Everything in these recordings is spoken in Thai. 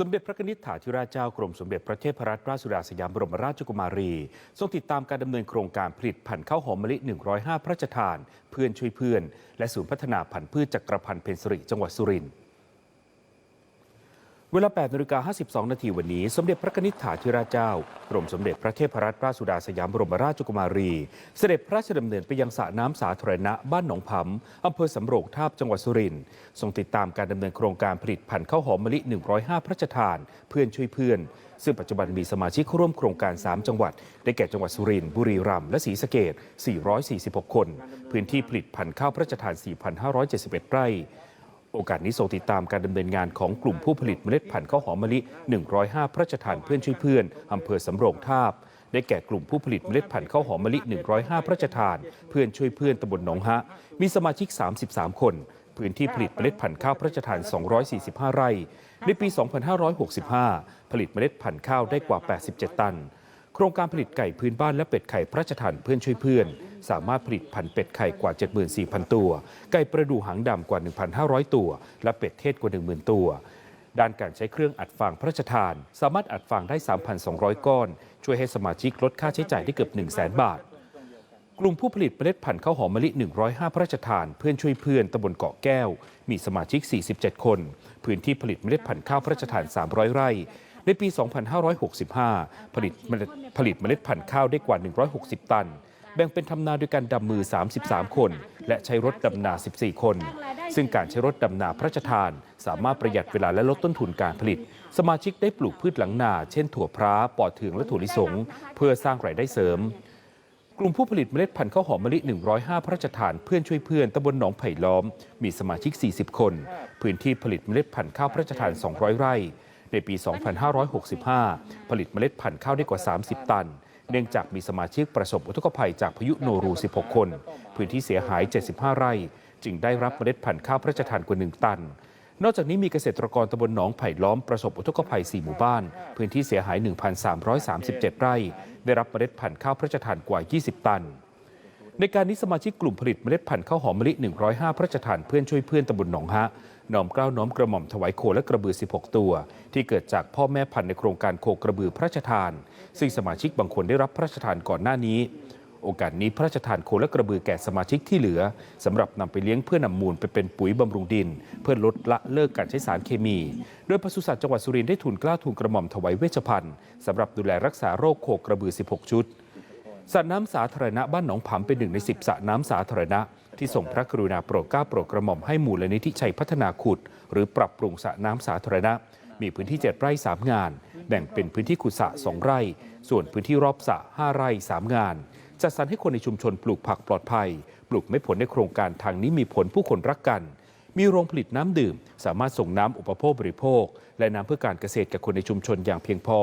สมเด็จพระนิธิถาธิราชเจ้ากรมสมเด็จพระเทพรัตนราชสุดาสยามบรมราชกุมารี ทรงติดตามการดำเนินโครงการผลิตพันธุ์ข้าวหอมมะลิ 105 พระราชทาน เพื่อนช่วยเพื่อน และศูนย์พัฒนาพันธุ์พืชจักรพันธ์เพนสริจังหวัดสุรินทร์ เวลา8นาฬิกา52 นาทีวันนี้ สมเด็จพระนิธิถาธิราชเจ้ากรมสมเด็จพระเทพรัตนราชสุดาสยามบรมราชกุมารี เสด็จพระราชดำเนินไปยังสระน้ำสาธารณะบ้านหนองผำอำเภอสำโรงทาบจังหวัดสุรินทร์ทรงติดตามการดำเนินโครงการผลิตพันธุ์ข้าวหอมมะลิ 105 พระราชทาน เพื่อนช่วยเพื่อน ซึ่งปัจจุบันมีสมาชิกร่วมโครงการ 3 จังหวัด ได้แก่จังหวัดสุรินทร์บุรีรัมย์และศรีสะเกษ446 คน พื้นที่ผลิตพันธุ์ข้าวพระราชทาน 4,571 ไร่ โอกาสนี้ทรงติดตามการดำเนินงานของกลุ่มผู้ผลิตเมล็ดพันธุ์ข้าวหอมมะลิ 105 พระราชทานเพื่อนช่วยเพื่อนอำเภอสำโรงทาบ ได้แก่กลุ่มผู้ผลิตเมล็ดพันธุ์ข้าวหอมมะลิ 105 พระราชทาน เพื่อนช่วยเพื่อนตำบลหนองฮะ มีสมาชิก 33 คนพื้นที่ผลิตเมล็ดพันธุ์ข้าวพระราชทาน 245 ไร่ ในปี 2565 ผลิตเมล็ดพันธุ์ข้าวได้กว่า 87 ตัน โครงการผลิตไก่พื้นบ้านและเป็ดไข่พระราชทานเพื่อนช่วยเพื่อน สามารถผลิตพันเป็ดไข่กว่า 74,000 ตัว ไก่ประดูหางดำกว่า 1,500 ตัว และเป็ดเทศกว่า 10,000 ตัว ด้านการใช้เครื่องอัดฟางพระราชทาน สามารถอัดฟางได้ 3,200 ก้อน ช่วยให้สมาชิกลดค่าใช้จ่ายได้เกือบ 100,000 บาทกลุ่มผู้ผลิตเมล็ดพันธุ์ข้าวหอมมะลิ 105 พระราชทาน เพื่อนช่วยเพื่อนตำบลเกาะแก้ว มีสมาชิก 47 คน พื้นที่ผลิตเมล็ดพันธุ์ข้าวพระราชทาน 300 ไร่ ในปี 2565 ผลิตเมล็ดผลิตเมล็ดพันธุ์ข้าวได้กว่า 160 ตัน แบ่งเป็นทำนาด้วยการดำมือ 33 คน และใช้รถดำนา 14 คน ซึ่งการใช้รถดำนาพระราชทาน สามารถประหยัดเวลาและลดต้นทุนการผลิต สมาชิกได้ปลูกพืชหลังนา เช่นถั่วพร้าปอเทืองและถั่วลิสง เพื่อสร้างรายได้เสริมกลุ่มผู้ผลิตเมล็ดพันธุ์ข้าวหอมมะลิ 105 พระราชทานเพื่อนช่วยเพื่อนตำบลหนองไผ่ล้อม มีสมาชิก 40 คน พื้นที่ผลิตเมล็ดพันธุ์ข้าวพระราชทาน 200 ไร่ ในปี 2565 ผลิตเมล็ดพันธุ์ข้าวได้กว่า 30 ตัน เนื่องจากมีสมาชิกประสบอุทกภัยจากพายุโนรู 16 คน พื้นที่เสียหาย 75 ไร่ จึงได้รับเมล็ดพันธุ์ข้าวพระราชทานกว่า 1 ตันนอกจากนี้มีเกษตรกรตำบลหนองไผ่ล้อมประสบอุทกภัย 4 หมู่บ้าน พื้นที่เสียหาย 1,337 ไร่ ได้รับเมล็ดพันธุ์ข้าวพระราชทานกว่า 20 ตัน ในการนี้สมาชิกกลุ่มผลิตเมล็ดพันธุ์ข้าวหอมมะลิ 105 พระราชทานเพื่อนช่วยเพื่อนตำบลหนองฮะ น้อมเกล้าน้อมกระหม่อมถวายโคและกระบือ 16 ตัว ที่เกิดจากพ่อแม่พันธุ์ในโครงการโคกระบือพระราชทาน ซึ่งสมาชิกบางคนได้รับพระราชทานก่อนหน้านี้ โอกาสนี้พระราชทานโคและกระบือแก่สมาชิกที่เหลือสำหรับนำไปเลี้ยงเพื่อนำมูลไปเป็นปุ๋ยบำรุงดิน เพื่อลดละเลิกการใช้สารเคมี โดยปศุสัตว์จังหวัดสุรินทร์ได้ทุนกล้าทุนกระหม่อมถวายเวชภัณฑ์สำหรับดูแลรักษาโรคโคกระบือ 16 ชุดสระน้ำสาธารณะบ้านหนองผำเป็นหนึ่งใน 10สระน้ำสาธารณะ ที่ส่งพระกรุณาโปรดเกล้าโปรดกระหม่อมให้มูลนิธิชัยพัฒนาขุด หรือปรับปรุงสระน้ำสาธารณะ มีพื้นที่ 7 ไร่ 3 งาน แบ่งเป็นพื้นที่ขุดสระ2ไร่ ส่วนพื้นที่รอบสระ5ไร่ 3 งาน จัดสรรให้คนในชุมชนปลูกผักปลอดภัย ปลูกไม่ผลในโครงการทางนี้มีผลผู้คนรักกัน มีโรงผลิตน้ำดื่ม สามารถส่งน้ำอุปโภคบริโภค และน้ำเพื่อการเกษตรแก่คนในชุมชนอย่างเพียงพอ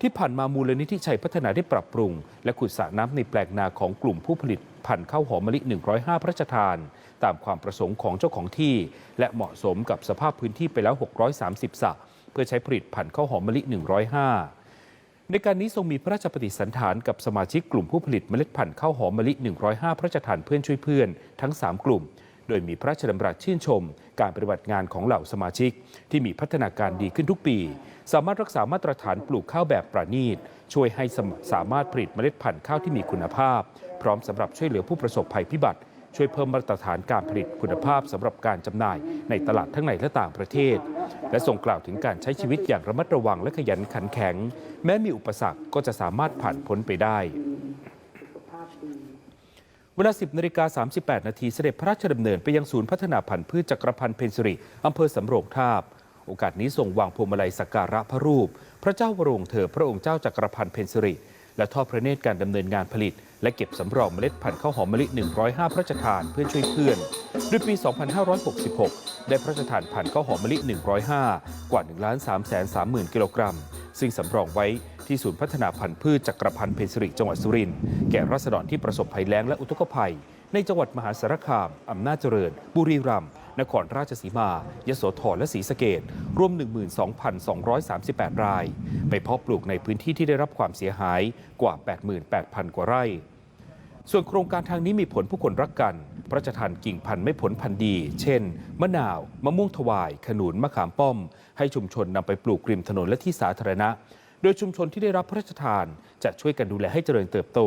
ที่ผ่านมามูลนิธิชัยพัฒนาได้ปรับปรุง และขุดสระน้ำในแปลงนาของกลุ่มผู้ผลิตพันธุ์ข้าวหอมมะลิ 105 พระราชทาน ตามความประสงค์ของเจ้าของที่ และเหมาะสมกับสภาพพื้นที่ไปแล้ว 630 สระเพื่อใช้ผลิตพันธุ์ข้าวหอมมะลิ 105 ในการนี้ทรงมีพระราชปฏิสันถานกับสมาชิกกลุ่มผู้ผลิตเมล็ดพันธุ์ข้าวหอมมะลิ 105 พระราชทานเพื่อนช่วยเพื่อนทั้ง 3 กลุ่ม โดยมีพระราชดำรัสชื่นชม การปฏิบัติงานของเหล่าสมาชิก ที่มีพัฒนาการดีขึ้นทุกปี สามารถรักษามาตรฐานปลูกข้าวแบบประณีต ช่วยให้สมสามารถผลิตเมล็ดพันธุ์ข้าวที่มีคุณภาพ พร้อมสำหรับช่วยเหลือผู้ประสบภัยพิบัติ ช่วยเพิ่มมาตรฐานการผลิตคุณภาพสำหรับการจำหน่ายในตลาดทั้งในและต่างประเทศ และส่งกล่าวถึงการใช้ชีวิตอย่างระมัดระวังและขยันขันแข็ง แม้มีอุปสรรคก็จะสามารถผ่านพ้นไปได้ เวลา 10นาฬิกา38 นาทีเสด็จพระราชดำเนินไปยังศูนย์พัฒนาพันธุ์พืชจักรพันธ์เพนสิริอำเภอสำโรงทาบ โอกาสนี้ทรงวางพวงมาลัยสักการะพระรูป พระเจ้าวรวงเธอพระองค์เจ้าจักรพันธ์เพนสิริ และทอดพระเนตรการดำเนินงานผลิต และเก็บสำรองเมล็ดพันธุ์ข้าวหอมมะลิ 105 พระราชทานเพื่อช่วยเพื่อนโดยปี 2566 ได้พระราชทานพันธุ์ข้าวหอมมะลิ 105 กว่า1 3 3 0 0 0 0 กิโลกรัมซึ่งสำรองไว้ ที่ศูนย์พัฒนาพันธุ์พืชจักรพันธ์เพนสิริจังหวัดสุรินทร์แก่รัษฎรที่ประสบภัยแล้งและอุทกภัย ในจังหวัดมหาสารคาม อำนาจเจริญ บุรีรัมย์นครราชสีมา ยโสธรและศรีสะเกดรวม 12,238 ราย ไปเพาะปลูกในพื้นที่ที่ได้รับความเสียหายกว่า 88,000 กว่าไร่ ส่วนโครงการทางนี้มีผลผู้คนรักกัน พระราชทานกิ่งพันธุ์ไม่ผลพันธุ์ดี เช่น มะนาว มะม่วงถวาย ขนุน มะขามป้อม ให้ชุมชนนำไปปลูกริมถนนและที่สาธารณะ โดยชุมชนที่ได้รับพระราชทานจะช่วยกันดูแลให้เจริญเติบโต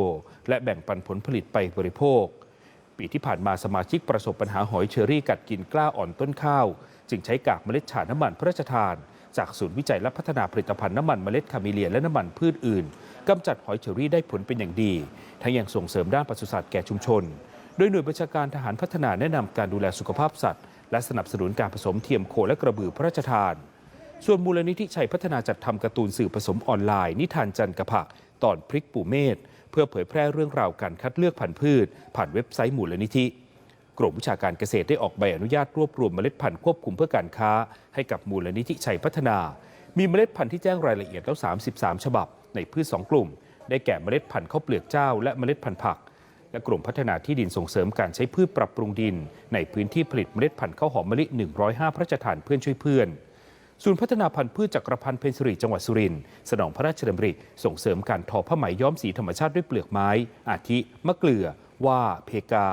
และแบ่งปันผลผลิตไปบริโภค ปีที่ผ่านมาสมาชิกประสบปัญหาหอยเชอรี่กัดกินกล้าอ่อนต้นข้าว จึงใช้กากเมล็ดฉาน้ำมันพระราชทาน จากศูนย์วิจัยและพัฒนาผลิตภัณฑ์น้ำมันเมล็ดคาเมเลียและน้ำมันพืชอื่นกำจัดหอยเชอรี่ได้ผลเป็นอย่างดี ทั้งยังส่งเสริมด้านปศุสัตว์แก่ชุมชน โดยหน่วยบัญชาการทหารพัฒนาแนะนำการดูแลสุขภาพสัตว์และสนับสนุนการผสมเทียมโคและกระบือพระราชทาน ส่วนมูลนิธิชัยพัฒนาจัดทำการ์ตูนสื่อผสมออนไลน์ นิทานจันกระผัก ตอนพริกปู่เมธเพื่อเผยแพร่เรื่องราวการคัดเลือกพันธุ์พืช ผ่านเว็บไซต์มูลนิธิ กรมวิชาการเกษตรได้ออกใบอนุญาตรวบรวมเมล็ดพันธุ์ควบคุมเพื่อการค้า ให้กับมูลนิธิชัยพัฒนา มีเมล็ดพันธุ์ที่แจ้งรายละเอียดแล้ว 33 ฉบับ ในพืช 2 กลุ่ม ได้แก่เมล็ดพันธุ์ข้าวเปลือกเจ้า และเมล็ดพันธุ์ผัก และกรมพัฒนาที่ดินส่งเสริมการใช้พืชปรับปรุงดิน ในพื้นที่ผลิตเมล็ดพันธุ์ข้าวหอมมะลิ 105 พระราชทานเพื่อนช่วยเพื่อน ศูนย์พัฒนาพันธุ์พืชจักรพันธ์เพญสิริจังหวัดสุรินทร์สนองพระราชดำริส่งเสริมการทอผ้าไหมย้อมสีธรรมชาติด้วยเปลือกไม้ อาทิ มะเกลือ ว่าเพกา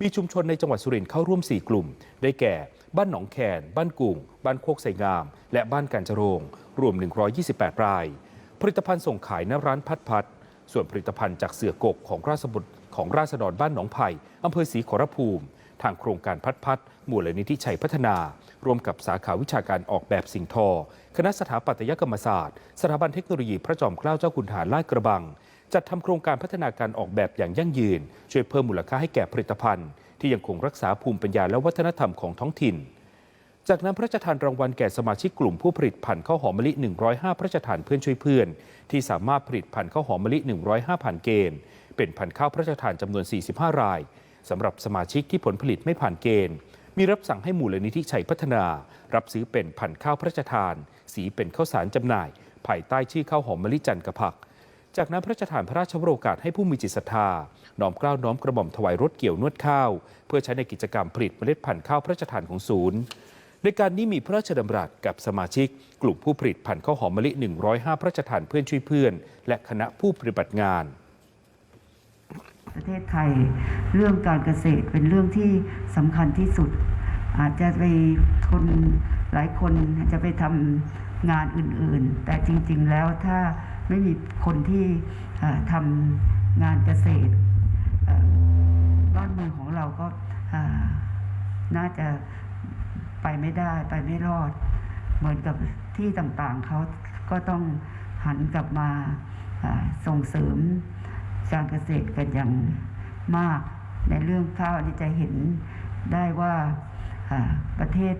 มีชุมชนในจังหวัดสุรินทร์เข้าร่วม 4 กลุ่ม ได้แก่ บ้านหนองแคน บ้านกุ่ง บ้านโคกไสงาม และบ้านการจรงรวม 128 ราย ผลิตภัณฑ์ส่งขายณร้านพัดพัดส่วนผลิตภัณฑ์จากเสือกกของราษฎรของราษฎรบ้านหนองไผ่อำเภอศรีขอรภูมิ ทางโครงการพัดพัดมูลนิธิชัยพัฒนา ร่วมกับสาขาวิชาการออกแบบสิ่งทอ คณะสถาปัตยกรรมศาสตร์ สถาบันเทคโนโลยีพระจอมเกล้าเจ้าคุณทหารลาดกระบัง จัดทำโครงการพัฒนาการออกแบบอย่างยั่งยืน ช่วยเพิ่มมูลค่าให้แก่ผลิตภัณฑ์ ที่ยังคงรักษาภูมิปัญญาและวัฒนธรรมของท้องถิ่น จากนั้นพระราชทานรางวัลแก่สมาชิกกลุ่มผู้ผลิตพันธุ์ข้าวหอมมะลิ 105 พระราชทานเพื่อนช่วยเพื่อน ที่สามารถผลิตพันธุ์ข้าวหอมมะลิ 105ผ่านเกณฑ์ เป็นพันธุ์ข้าวพระราชทานจำนวน 45 รายสำหรับสมาชิกที่ผลผลิตไม่ผ่านเกณฑ์ มีรับสั่งให้มูลนิธิชัยพัฒนา รับซื้อเป็นพันธุ์ข้าวพระราชทาน สีเป็นข้าวสารจำหน่าย ภายใต้ชื่อข้าวหอมมะลิจันทร์กระผัก จากนั้นพระราชทานพระราชวโรกาสให้ผู้มีจิตศรัทธา น้อมเกล้าน้อมกระหม่อมถวายรถเกี่ยวนวดข้าว เพื่อใช้ในกิจกรรมผลิตเมล็ดพันธุ์ข้าวพระราชทานของศูนย์ในการนี้มีพระราชดำรัสกับสมาชิก กลุ่มผู้ผลิตพันธุ์ข้าวหอมมะลิ 105 พระราชทานเพื่อนช่วยเพื่อน และคณะผู้ปฏิบัติงาน ประเทศไทย เรื่องการเกษตรเป็นเรื่องที่สำคัญที่สุด อาจจะไปคนหลายคนจะไปทำงานอื่นๆ แต่จริงๆแล้วถ้าไม่มีคนที่ทำงานเกษตร บ้านเมืองของเราก็น่าจะไปไม่ได้ไปไม่รอด เหมือนกับที่ต่างๆเขาก็ต้องหันกลับมาส่งเสริม การเกษตรกันอย่างมาก ในเรื่องข้าวนี่จะเห็นได้ว่าประเทศ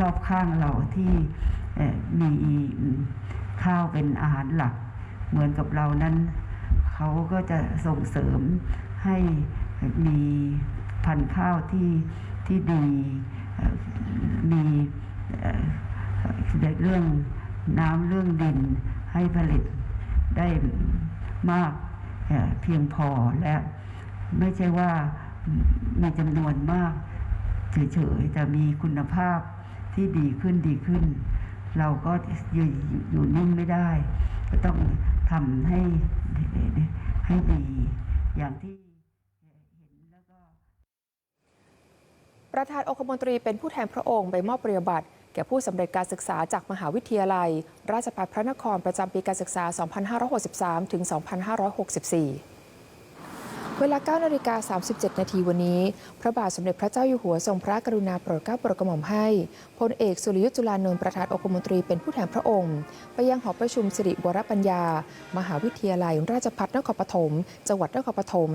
รอบข้างเราที่มีข้าวเป็นอาหารหลัก เหมือนกับเรานั้น เขาก็จะส่งเสริมให้มีพันธุ์ข้าวที่ที่ดีมีเรื่องน้ำเรื่องดินให้ผลิตได้ มากเพียงพอและไม่ใช่ว่ามีจำนวนมากเฉยๆแต่มีคุณภาพที่ดีขึ้นดีขึ้น เราก็อยู่อยู่นิ่งไม่ได้ ก็ต้องทำให้ให้ดีอย่างที่ประธานองคมนตรีเป็นผู้แทนพระองค์ไปมอบปริญญาบัตร ก่ผู้สำเร็จการศึกษาจากมหาวิทยาลัย ราชภัฏพระนครประจำปีการศึกษา 2563 ถึง 2564 เวลา9นาฬิกา37 นาทีวันนี้ พระบาทสมเด็จพระเจ้าอยู่หัวทรงพระกรุณาโปรดเกล้าโปรดกระหม่อมให้พลเอกสุริยุทธ์จุลานนท์ประธานองคมนตรีเป็นผู้แทนพระองค์ ไปยังหอประชุมสิริวรปัญญา มหาวิทยาลัย ราชภัฏนครปฐมจังหวัดนครปฐม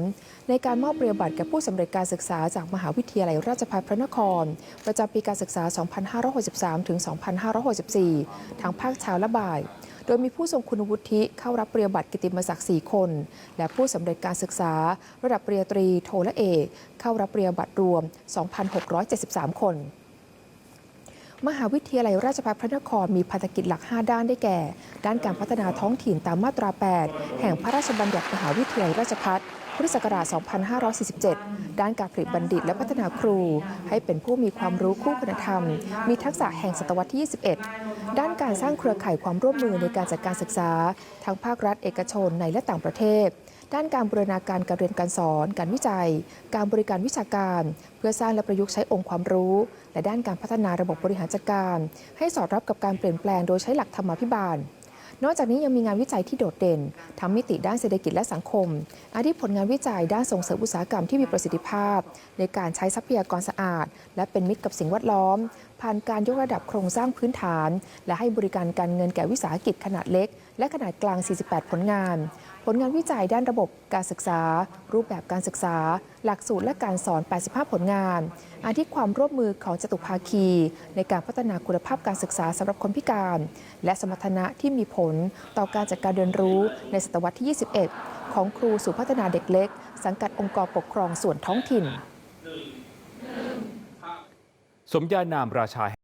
ในการมอบปริญญาบัตรแก่ผู้สำเร็จการศึกษาจากมหาวิทยาลัยราชภัฏพระนคร ประจำปีการศึกษา 2563 ถึง 2564ทางภาคเช้าและบ่าย โดยมีผู้ทรงคุณวุฒิเข้ารับปริญญาบัตรกิติมศักดิ์4คน และผู้สำเร็จการศึกษา ระดับปริญญาตรีโทและเอก เข้ารับปริญญาบัตรรวม 2,673 คนมหาวิทยาลัยราชภัฏพระนครมีภารกิจหลัก 5 ด้านได้แก่ ด้านการพัฒนาท้องถิ่นตามมาตรา 8 แห่งพระราชบัญญัติมหาวิทยาลัยราชภัฏพุทธศักราช 2547 ด้านการผลิตบัณฑิตและพัฒนาครู ให้เป็นผู้มีความรู้คู่คุณธรรม มีทักษะแห่งศตวรรษที่ 21 ด้านการสร้างเครือข่ายความร่วมมือในการจัดการศึกษา ทั้งภาครัฐเอกชนในและต่างประเทศ ด้านการบูรณาการการเรียนการสอน การวิจัย การบริการวิชาการ เพื่อสร้างและประยุกต์ใช้องค์ความรู้ และด้านการพัฒนาระบบบริหารจัดการ ให้สอดรับกับการเปลี่ยนแปลงโดยใช้หลักธรรมาภิบาลนอกจากนี้ยังมีงานวิจัยที่โดดเด่นทั้งมิติด้านเศรษฐกิจและสังคม อาทิผลงานวิจัยด้านส่งเสริมอุตสาหกรรมที่มีประสิทธิภาพ ในการใช้ทรัพยากรสะอาด และเป็นมิตรกับสิ่งแวดล้อม ผ่านการยกระดับโครงสร้างพื้นฐาน และให้บริการการเงินแก่วิสาหกิจขนาดเล็ก และขนาดกลาง 48 ผลงาน ผลงานวิจัยด้านระบบการศึกษา รูปแบบการศึกษา หลักสูตรและการสอน 85 ผลงานอาทิความร่วมมือของจตุภาคี ในการพัฒนาคุณภาพการศึกษาสำหรับคนพิการ และสมรรถนะที่มีผลต่อการจัดการเรียนรู้ในศตวรรษที่ 21 ของครูสู่พัฒนาเด็กเล็ก สังกัดองค์กรปกครองส่วนท้องถิ่น สมญานามราชา